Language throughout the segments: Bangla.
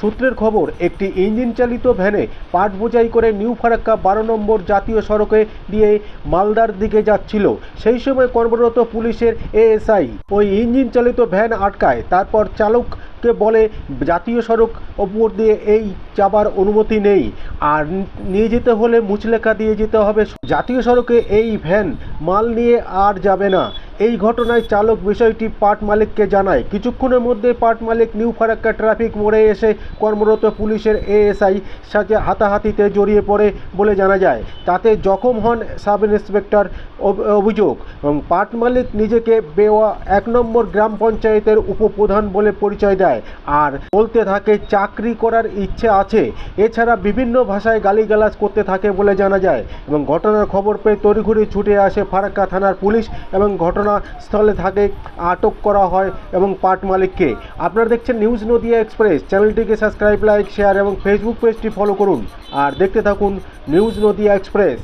সূত্রের খবর, একটি ইঞ্জিন চালিত ভ্যানে পাট বোঝাই করে নিউ ফারাক্কা বারো নম্বর জাতীয় সড়কে দিয়ে মালদার দিকে যাচ্ছিল। সেই সময় কর্মরত পুলিশের এএসআই ওই ইঞ্জিন চালিত ভ্যান আটকায়। তারপর চালককে বলে, জাতীয় সড়ক ওপর দিয়ে এই যাবার অনুমতি নেই। আর নিয়ে যেতে হলে মুচলেখা দিয়ে যেতে হবে। জাতীয় সড়কে এই ভ্যান মাল নিয়ে আর যাবে না। এই ঘটনায় চালক বিষয়টি পাট মালিককে জানায়। কিছুক্ষণের মধ্যে পাট মালিক নিউ ফারাক্কা ট্রাফিক মোড়ে এসে কর্মরত পুলিশের এএসআই সাথে হাতাহাতিতে জড়িয়ে পড়ে বলে জানা যায়। তাতে জখম হন সাব ইন্সপেক্টর অভিযোগ এবং পাট মালিক নিজেকে বেওয়া এক নম্বর গ্রাম পঞ্চায়েতের উপপ্রধান বলে পরিচয় দেয় আর বলতে থাকে, চাকরি করার ইচ্ছে আছে। এছাড়া বিভিন্ন ভাষায় গালিগালাজ করতে থাকে বলে জানা যায় এবং ঘটনার খবর পেয়ে তড়িঘড়ি ছুটে আসে ফারাক্কা থানার পুলিশ এবং ঘটনাস্থলে থাকে, আটক করা হয় এবং পাট মালিককে আপনারা দেখছেন নিউজ নদিয়া এক্সপ্রেস। চ্যানেলটিকে সাবস্ক্রাইব, লাইক, শেয়ার এবং ফেসবুক পেজটি ফলো করুন। আর দেখতে থাকুন নিউজ নদিয়া এক্সপ্রেস।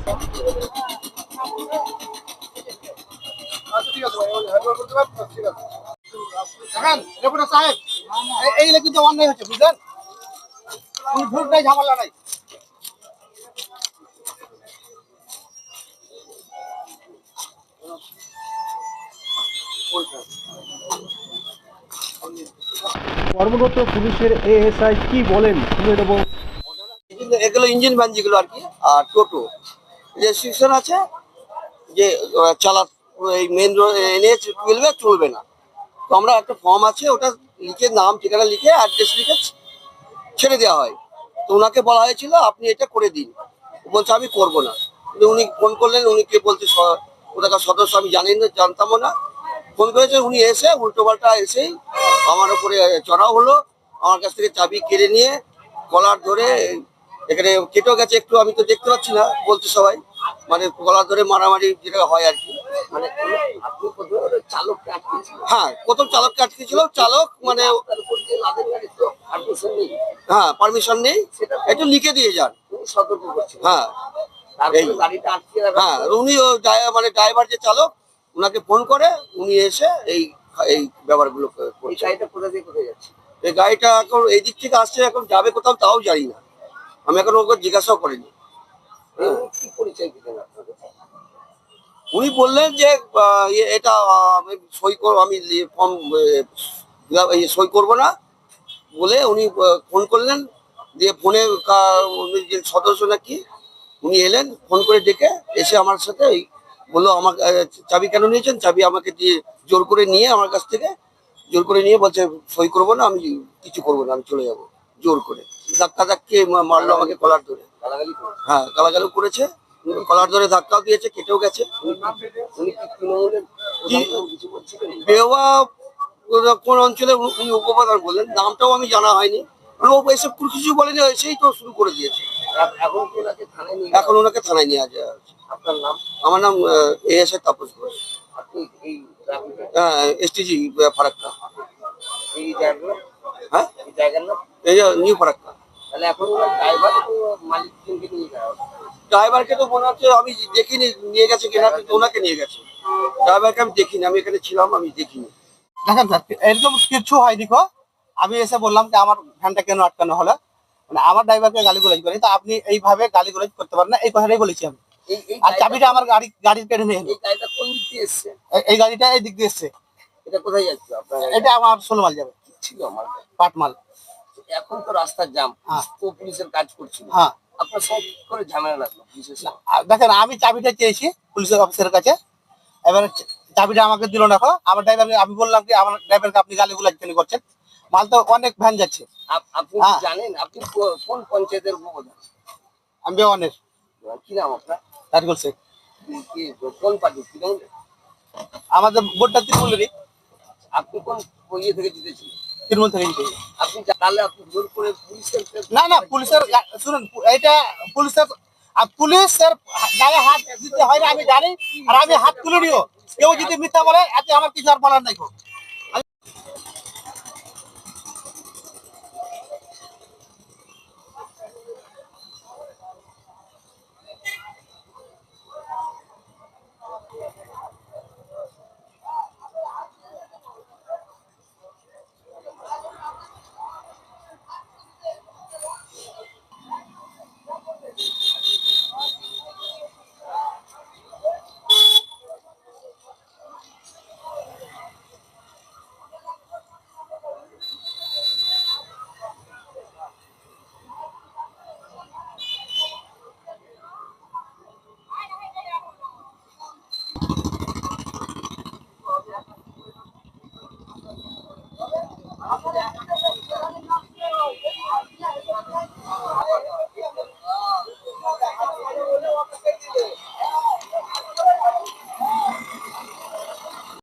এই- এইগুলো কিন্তু অন্যায় হচ্ছে, বুঝলেন? ভুল নাই, ঝামেলা নাই। কর্মরত পুলিশের এএসআই কি বলেন? শুনে নেব। এগুলো ইঞ্জিন ভ্যান যেগুলো আর কি, আর টোটো। রেস্ট্রিকশন আছে, যে চালা, এই মেন রোড এনএচ টুয়েলভে চলবে না। তো আমরা একটা ফর্ম আছে, ওটা লিখে, নাম, ঠিকানা লিখে অ্যাড্রেস লিখে ছেড়ে দেওয়া হয়। তো ওনাকে বলা হয়েছিল, আপনি এটা করে দিন। বলছে, আমি করব না। উনি ফোন করলেন, উনি কে বলছে ওটাকার সদস্য, আমি জানি না, জানতামও না। ফোন করেছে উনি এসে উল্টো পাল্টা এসেই আমার উপরে চড়াও হলো। আমার কাছ থেকে চাবি কেড়ে নিয়ে কলার ধরে এখানে কেটেও গেছে একটু আমি তো দেখতে পাচ্ছি না বলছে সবাই। মানে কলার ধরে মারামারি যেটা হয় আর কি। মানে হ্যাঁ প্রথম চালককে আটকেছিল। চালক মানে হ্যাঁ পারমিশন নেই। একটু লিখে দিয়ে যান। সতর্ক করছে হ্যাঁ। হ্যাঁ উনি মানে ড্রাইভার যে চালক ওনাকে ফোন করে উনি এসে এই এই ব্যাপারগুলো গাড়িটা কোথা কোথায় যাচ্ছে? এই গাড়িটা এখন এই দিক থেকে আসছে এখন যাবে কোথাও তাও জানি না। আমি এখন ওকে জিজ্ঞাসাও করিনি। কি পরিচয় দিলেন উনি বললেন যে এটা আমি সই করব আমি ফর্ম সই করব না। বলে উনি ফোন করলেন। দিয়ে ফোনে কা- উনি যে সদস্য নাকি উনি এলেন ফোন করে ডেকে এসে আমার সাথে এই বলল আমাকে চাবি কেন নিয়েছেন? চাবি আমাকে দিয়ে জোর করে নিয়ে আমার কাছ থেকে জোর করে নিয়ে বলছে সই করব না আমি কিছু করব না আমি চলে যাব। জোর করে। ধাক্কা ধাক্কে মারলো আমাকে কলার ধরে। হ্যাঁ গালাগালও করেছে। কলার ধরে ধাক্কাও দিয়েছে কেটেও গেছে। বেওয়া কোন অঞ্চলে উনি উপপ্রধান বললেন। নামটাও আমি জানা হয়নি। কারণ ও এসব কিছু বলেনি সেই তো শুরু করে দিয়েছে। এখন ওনাকে থানায় নিয়ে যাওয়া হচ্ছে আপনার নাম? আমার নাম তাপস ঘোষ। হ্যাঁ এসটিজি ফারাক্কা। এই হ্যাঁ? এই জায়গার নাম? এই যে নিউ ফারাক্কা। তাহলে এখন ড্রাইভার তো নিয়ে যাওয়া ড্রাইভারকে তো মনে হচ্ছে আমি দেখিনি নিয়ে গেছে কিনা কিন্তু ওনাকে নিয়ে গেছে। ড্রাইভারকে আমি দেখিনি আমি এখানে ছিলাম আমি দেখিনি। দেখেন স্যার এরকম কিছু হয় দেখো আমি এসে বললাম যে আমার ভ্যানটা কেন আটকানো হলো? মানে আমার ড্রাইভারকে গালি গুলাজ করি তা আপনি এইভাবে গালি গুলাজ করতে পারেন না এই কথাটাই বলেছি আমি। আর চাবিটা আমার গাড়ি গাড়ির কেড়ে নিয়ে এই গাড়িটা কোন দিক দিয়ে এসছে? এই- গাড়িটা এই দিক দিয়ে এসছে। এটা কোথায় যাচ্ছে আপনার এটা আমার সোলমাল যাবে। ছিল আমার। পাটমাল। এখন তো রাস্তার জাম হ্যাঁ। তো পুলিশের কাজ করছিল। হ্যাঁ। আপনার সব করে ঝামেলা লাগল পুলিশের দেখেন আমি চাবিটা চেয়েছি পুলিশের অফিসারের কাছে। এবারে চাবিটা আমাকে দিল না। আমার ড্রাইভারকে আমি বললাম কি আমার ড্রাইভারকে আপনি গালি কেন করছেন। মাল তো অনেক ভ্যান যাচ্ছে। আপ- আপনি হ্যাঁ। জানেন আপনি কোন পঞ্চায়েতের উপপ্রধান? আমি বেওয়ানের কি নাম আপনার? তাজগুল শেখ কি কোন পার্টি? তৃণমূলের আমাদের ভোটটা তৃণমূলেরই। আপনি কোন ইয়ে থেকে জিতেছিলেন তৃণমূল থেকে জিতে আপনি তাহলে আপনি জোর করে পুলিশের না না পুলিশের শুনুন এটা পুলিশের আর পুলিশের গায়ে হাত দিতে হয় না আমি জানি আর আমি হাত তুলে নিও। কেউ যদি মিথ্যা বলে এতে আমার কিছু আর বলার নাই